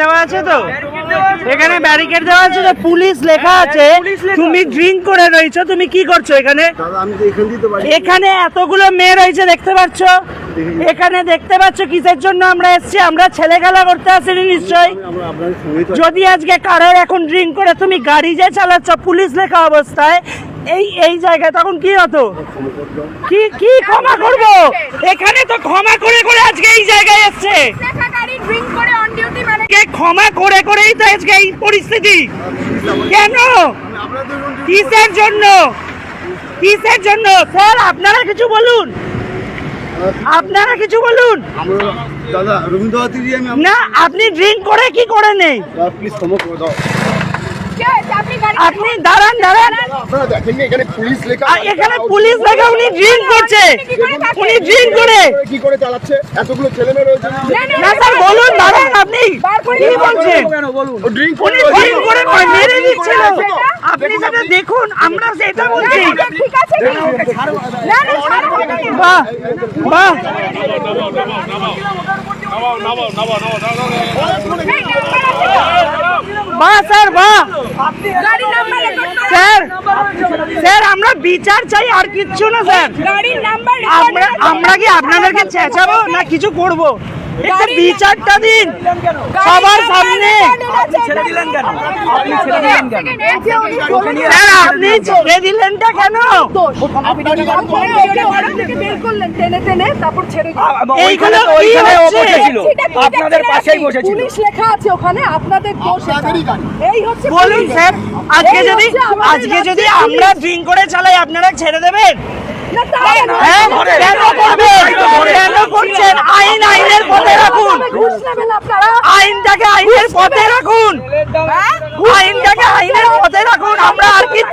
দেওয়া আছে তো? এখানে ব্যারিকেড দেওয়া আছে তো পুলিশ লেখা আছে তুমি ড্রিঙ্ক করে রয়েছো তুমি কি করছ এখানে? দাদা আমি তো এখান দিয়ে তো বাড়ি এখানে এতগুলো মেয়ে রয়েছে দেখতে পাচ্ছ? এখানে দেখতে পাচ্ছ কিসের জন্য আমরা এসেছি? আমরা ছেলে খেলা করতে আসিনি তো যদি আজকে কারোর এখন ড্রিঙ্ক করে তুমি গাড়ি যে চালাচ্ছ পুলিশ লেখা অবস্থায় এই এই জায়গায় তখন কি হতো? কি কি ক্ষমা করব? এখানে তো ক্ষমা করে করে আজকে এই জায়গায় এসছে। ড্রিঙ্ক করে ক্ষমা করে করেই তো আজকে এই পরিস্থিতি। কেন? কিসের জন্য? কিসের জন্য? স্যার আপনারা কিছু বলুন। আপনারা কিছু বলুন। আমরা দাদা রবীন্দ্রনাথ দিয়ে আমি না আপনি ড্রিঙ্ক করে কি করে নেই? প্লিজ ক্ষমা করে দাও। কে হয়েছে? আপনি দাঁড়ান দাঁড়ান। এখানে পুলিশ লেখা উনি ড্রিঙ্ক করছে। উনি ড্রিঙ্ক করে। কি করে চালাচ্ছে? এতগুলো ছেলে মেয়ে রয়েছে। না স্যার বলুন। আপনি বার কি বলছেন মেরে দিচ্ছিল আপনি সেটা দেখুন আমরা সেটা বলছি। ঠিক আছে না না ছাড়ো না, না। বাহ স্যার স্যার স্যার আমরা বিচার চাই আর কিচ্ছু না স্যার। আমরা কি আপনাদেরকে চেঁচাবো না কিছু করব? বিচারটা দিন সবার সামনে ছেড়ে দিলেন কেন আপনি ছেড়ে দিলেন কেন স্যার আপনি ছেড়ে দিলেনটা কেন বের করলেন টেনে টেনে তারপর ছেড়ে এইগুলো কি হচ্ছে আপনাদের পাশেই বসেছিল পুলিশ লেখা আছে ওখানে আপনাদের দোষ এটা। আপনাদেরই গাড়ি। এই হচ্ছে বলুন স্যার আজকে যদি আজকে যদি আমরা ড্রিঙ্ক করে চালাই আপনারা ছেড়ে দেবেন। হ্যাঁ কেন করবেন কেন করছেন